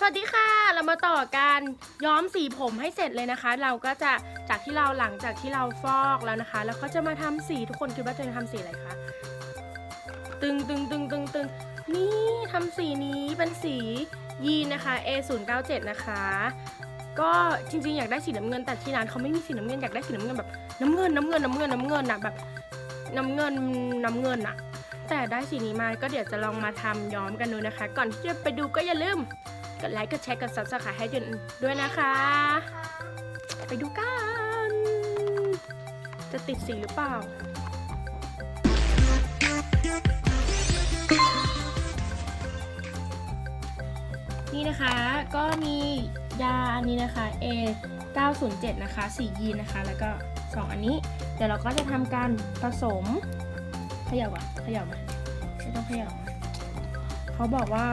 สวัสดีค่ะ เรามาต่อการย้อมสีผมให้เสร็จเลยนะคะ เราก็จะจากที่เราหลังจากที่เราฟอกแล้วนะคะ แล้วก็จะมาทำสีทุกคนคิดว่าจะทำสีอะไรคะตึงตึงตึงตึงตึงนี่ทำสีนี้เป็นสียีนนะคะ A 0 9 7 นะคะ ก็จริงๆอยากได้สีน้ำเงินแต่ที่ร้านเขาไม่มีสีน้ำเงินอยากได้สีน้ำเงินแบบน้ำเงินน้ำเงินน้ำเงินน้ำเงินอะแบบน้ำเงินน้ำเงินอะแต่ได้สีนี้มาก็เดี๋ยวจะลองมาทำย้อมกันดูนะคะ ก่อนที่จะไปดูก็อย่าลืม กดไลค์กดแชร์กด subscribe ให้ด้วยด้วยนะคะ ไปดูกัน จะติดสีหรือเปล่านี่นะคะก็มียาอันนี้นะคะ A 907นะคะสียีนนะคะ แล้วก็ 2 อันนี้ เดี๋ยวเราก็จะทำการผสมเขย่าอะเขย่ามาไม่ต้องเขย่ามาเขาบอกว่า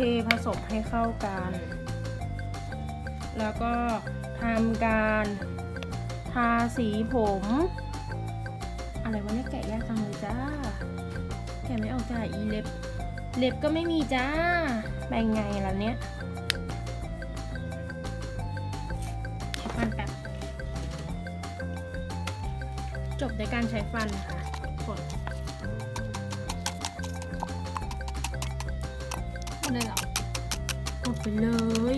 เทผสมให้เข้ากัน แล้วก็ทำการทาสีผม อะไรวะเนี่ยแกะยากจังเลยจ้า แกะไม่ออกจ้าอีเล็บ เล็บก็ไม่มีจ้าแบ่งไงล่ะเนี้ยใช้ฟันแป๊บจบด้วยการใช้ฟันนะคะทุก คนเลยเหรอหมดไปเลย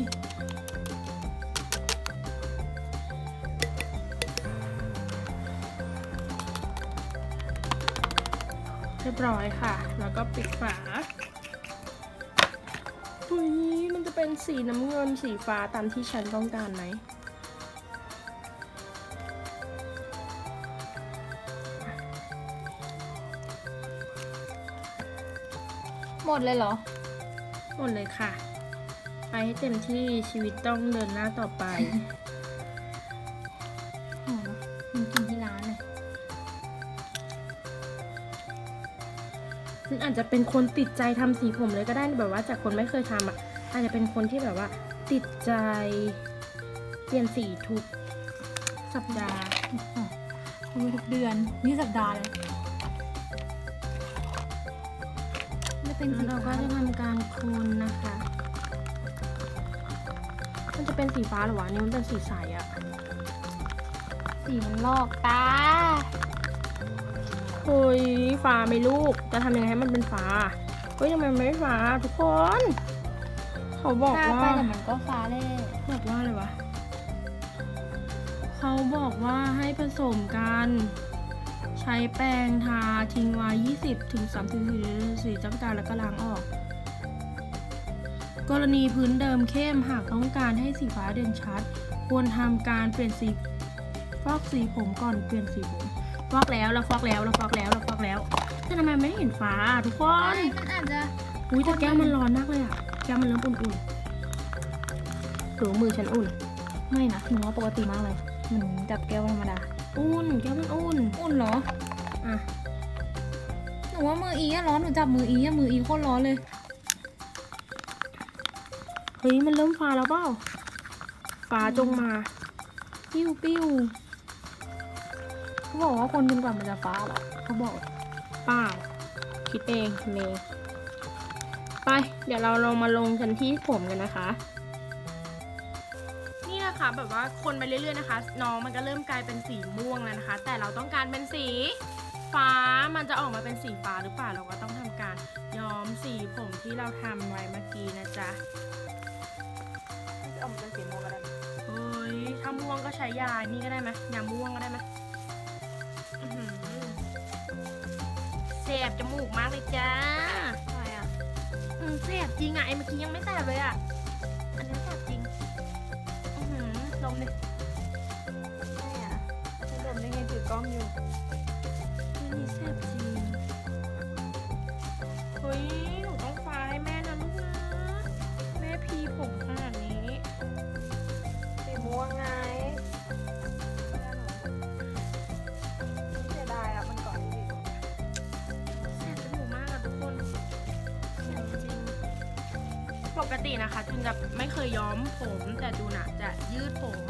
เรียบร้อยค่ะ แล้วก็ปิดฝาอุ้ยมันจะเป็นสีน้ำเงินสีฟ้าตามที่ฉันต้องการไหม หมดเลยเหรอ หมดเลยค่ะ ไปให้เต็มที่ชีวิตต้องเดินหน้าต่อไปหอมมันกินที่ร้านเลยมันอาจจะเป็นคนติดใจทำสีผมเลยก็ได้แบบว่าจากคนไม่เคยทำอะ อาจจะเป็นคนที่แบบว่า ติดใจเปลี่ยนสีทุกสัปดาห์ทุกเดือน นี่สัปดาห์เลย เป็นแล้วสีเราก็ฟ้าจะทำการโคนนะคะ มันจะเป็นสีฟ้าเหรอวะอันนี่มันเป็นสีใสอะสีมันลอกตาเฮ้ยฟ้าไหม่ลูก จะทำยังไงให้มันเป็นฟ้าเฮ้ยทำไมมันไม่ฟ้าทุกคน เขาบอกตาว่าไปแต่มันก็ฟ้าเล่บอกว่าอะไรวะ เขาบอกว่าให้ผสมกัน ใช้แป้งทาทิ้งไว้ 20ถึง30นาทีจักรจานแล้วก็ล้างออก กรณีพื้นเดิมเข้มหากต้องการให้สีฟ้าเด่นชัด ควรทำการเปลี่ยนสีฟอกสีผมก่อนเปลี่ยนสีผมฟอกแล้วเราฟอกแล้วเราฟอกแล้วเราฟอกแล้วแต่ทำไมไม่เห็นฟ้าอะทุกคน มันอาจจะอุ้ยแต่แก้วมันร้อนมากเลยอะแก้วมันเริ่มอุ่นๆหรือว่ามือฉันอุ่น ไม่นะหนูว่าปกติมากเลยเหมือนจับแก้วธรรมดา อุ่นแก้วมันอุ่น อุ่นเหรอ อะ หนูว่ามืออีอะร้อน หนูจับมืออีอะมืออีโคตรร้อนเลย เฮ้ย มันเริ่มฟ้าแล้วเปล่า ฟ้าจงมา ปิ้วปิ้วเขาบอกว่าคนจนกว่ามันจะฟ้าหรอเขาบอกปล่าคิดเองเมย์ไป เดี๋ยวเราลงมาลงกันที่ผมกันนะคะ นี่นะคะ แบบว่าคนไปเรื่อยๆนะคะ น้องมันก็เริ่มกลายเป็นสีม่วงแล้วนะคะ แต่เราต้องการเป็นสีฟ้า มันจะออกมาเป็นสีฟ้าหรือเปล่า เราก็ต้องทำการย้อมสีผมที่เราทำไว้เมื่อกี้นะจ๊ะจะออกเป็นสีม่วงก็ได้เฮ้ยถ้าม่วงก็ใช้ยา นี่ก็ได้ไหมยาม่วงก็ได้ไหมอื้อหือแสบจมูกมากเลยจ้าอะไรอะอืมแสบจริงอะไอ้เมื่อกี้ยังไม่แสบเลยอะ กล้องอยู่อันนี้แสบจริงเฮ้ยหนูต้องฟ้าให้แม่นะลูกนะแม่พีผมขนาดนี้สีม่วงไงเสียดายอะมันก่อนดีแสบจมูกมากอะทุกคนแสบจริงปกตินะคะจุนจะไม่เคยย้อมผมแต่จูนอะจะยืดผม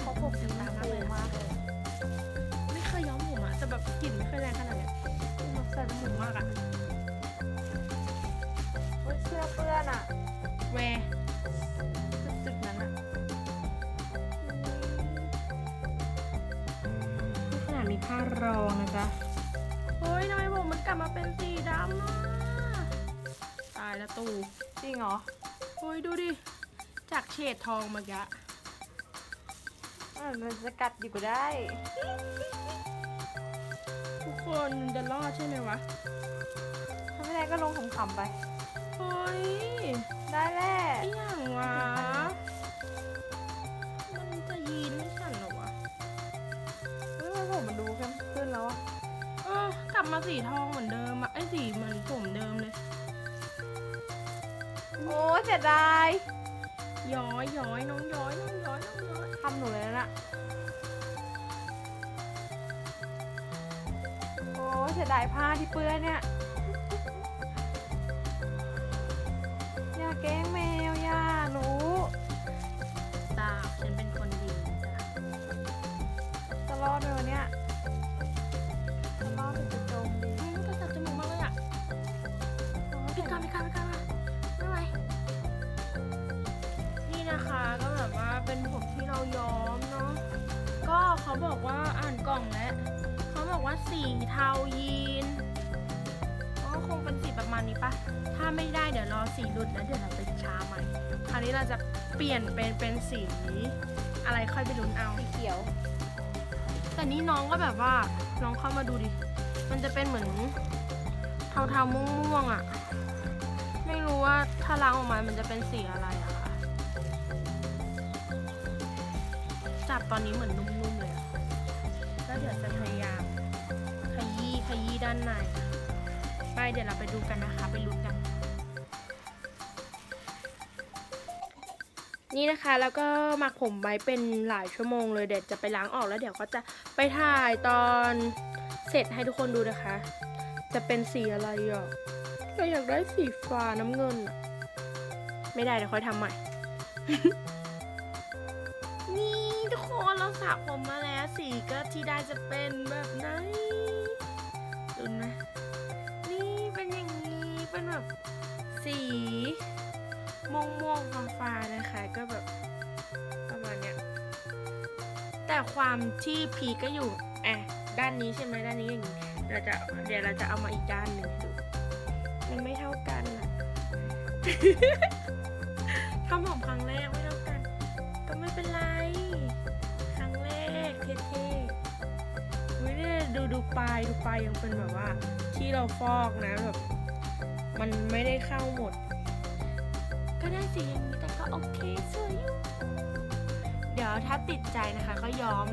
เขาปกสีตามากเลยมากเลย บกลิ่นไม่ค่อยแรงขนาดนี้ยมันใส่จมูกมากอะเฮ้ยเสื้อเปื้อนอะแวร์จุดนั้นอะนี่ขนาดมีผ้ารองนะจ๊ะเฮ้ยทำไมผมมันกลับมาเป็นสีดำอะตายแล้วตูจริงเหรอเฮ้ยดูดิ จากเฉดทองเมื่อกี้ อะมันจะกัดอยู่ก็ได้ คนมันจะรอดใช่ไหมวะ ถ้าไม่ได้ก็ลงขำๆไป เฮ้ยได้แหละไอ้อย่างวะ มันจะยีนไม่สั่นเหรอวะ เฮ้ยผมมันดูเข้มขึ้นแล้วอะเออกลับมาสีทองเหมือนเดิมอะไอ้สีเหมือนผมเดิมเลย โอ้เสียดายย้อยย้อยน้องย้อยน้องย้อยน้องย้อยทำหนูเลยนะโอ้ เสียดายผ้าที่เปื้อนเนี่ยอย่าแกล้งแมวอย่าหนูตาฉันเป็นคนดีจ้ะจะรอดไหมวันเนี้ยจะรอดหรือจะจมดีอืมก็ตัดจมูกมากเลยอะปิดก่อนปิดก่อนปิดก่อนมาไม่ไหวนี่นะคะก็แบบว่าเป็นผมที่เราย้อมเนาะก็เขาบอกว่าอ่านกล่องแล้วเขา บอกว่าสีเทายีนก็คงเป็นสีประมาณนี้ปะถ้าไม่ได้เดี๋ยวรอสีหลุดแล้วเดี๋ยวเราไปชาใหม่คราวนี้เราจะเปลี่ยนเป็นเป็นสีอะไรค่อยไปลุ้นเอาสีเขียว แต่นี่น้องก็แบบว่าลองเข้ามาดูดิ มันจะเป็นเหมือนเทาๆม่วงๆอะ ไม่รู้ว่าถ้าล้างออกมา มันจะเป็นสีอะไรอะค่ะ จับตอนนี้เหมือนนุ่ม้านในไปเดี๋ยวเราไปดูกันนะคะ ไปลุ้นกัน นี่นะคะแล้วก็หมักผมไว้เป็นหลายชั่วโมงเลยเดี๋ยวจะไปล้างออกแล้วเดี๋ยวก็จะไปถ่ายตอนเสร็จให้ทุกคนดูนะคะ จะเป็นสีอะไรอะเราอยากได้สีฟ้าน้ำเงินอะไม่ได้เดี๋ยวค่อยทำใหม่ นี่ทุกคนเราสระผมมาแล้วสีก็ที่ได้จะเป็นแบบไหน ดูนะนี่เป็นอย่างนี้เป็นแบบสีม่วงม่วงฟ้าๆนะคะก็แบบประมาณเนี้ยแต่ความที่พีก็อยู่แอะด้านนี้ใช่ไหมด้านนี้อย่างนี้เราจะเดี๋ยวเราจะเอามาอีกด้านหนึ่งดูมันไม่เท่ากันอะทำผมครั้งแรกไม่เท่ากัน ก็ไม่เป็นไร ครั้งแรกเท่ๆ ดูดูปลายดูปลายยังเป็นแบบว่า ที่เราฟอกนะแบบมันไม่ได้เข้าหมด ก็ได้สีอย่างนี้แต่ก็โอเคสวยอยู่เดี๋ยวถ้าติดใจนะคะ ก็ย้อม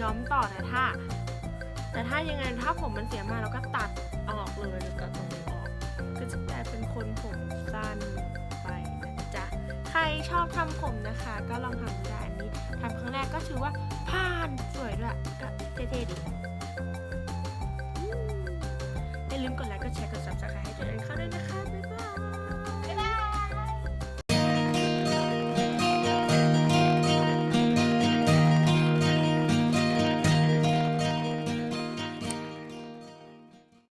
ย้อมต่อนะถ้า แต่ถ้ายังไงถ้าผมมันเสียมาเราก็ตัดออกเลยหรือตัดตรงนี้ออก ก็จะกลายเป็นคนผมสั้นไปนะจ๊ะใครชอบทำผมนะคะ ก็ลองทำดูได้อันนี้ทำครั้งแรกก็ถือว่าผ่านสวยด้วยก็เท่ๆดี ลืมกดไลค์กดแชร์กด subscribe ให้ตัวเองเข้าด้วยนะคะ